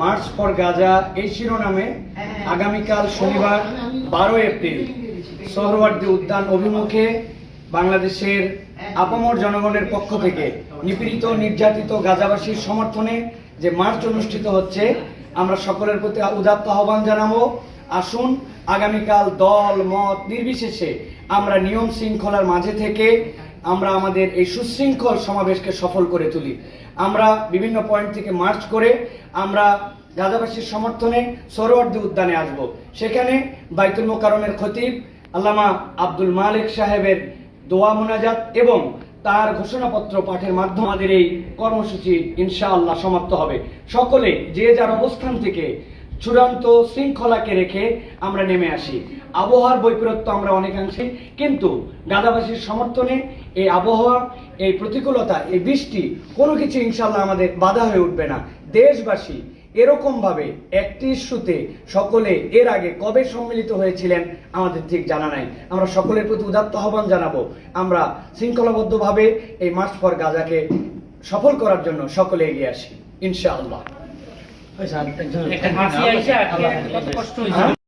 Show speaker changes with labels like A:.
A: March for Gaza, এই শিরোনামে আগামীকাল শনিবার বারো এপ্রিল, সোহরওয়ার্দী উদ্যান অভিমুখে বাংলাদেশের আপামর জনগণের পক্ষ থেকে নিপীড়িত, নির্যাতিত গাজাবাসীর সমর্থনে যে মার্চ অনুষ্ঠিত হচ্ছে, আমরা সকলের প্রতি উদাত্ত আহ্বান জানাব। আসুন, আগামীকাল দল, মত নির্বিশেষে আমরা নিয়ম শৃঙ্খলার মাঝে থেকে আমরা আমাদের এই সুশৃঙ্খল সমাবেশকে সফল করে তুলি। আমরা বিভিন্ন পয়েন্ট থেকে মার্চ করে আমরা গাজাবাসীর সমর্থনে সরোয়ার্দী উদ্যানে আসব। সেখানে বাইতুল মোকারমের খতিব আল্লামা আব্দুল মালিক সাহেবের দোয়া মোনাজাত এবং তার ঘোষণাপত্র পাঠের মাধ্যমে আমাদের এই কর্মসূচি ইনশাআল্লাহ সমাপ্ত হবে। সকলে যে যার অবস্থান থেকে চূড়ান্ত শৃঙ্খলাকে রেখে আমরা নেমে আসি। আবহাওয়ার বৈপরীত্য আমরা অনেকাংশে, কিন্তু গাদাবাসীর সমর্থনে এই আবহাওয়া, এই প্রতিকূলতা, এই বৃষ্টি, কোনো কিছু ইনশাল্লাহ আমাদের বাধা হয়ে উঠবে না। দেশবাসী এরকম ভাবে একটি ইস্যুতে সকলে এর আগে কবে সম্মিলিত হয়েছিলেন আমাদের ঠিক জানা নাই। আমরা সকলের প্রতি উদাত্ত আহ্বান জানাব। আমরা শৃঙ্খলাবদ্ধভাবে এই মার্চ ফর গাজাকে সফল করার জন্য সকলে এগিয়ে আসি, ইনশাআল্লাহ।
B: একটা হাসি আইসা কত কষ্ট হয়েছে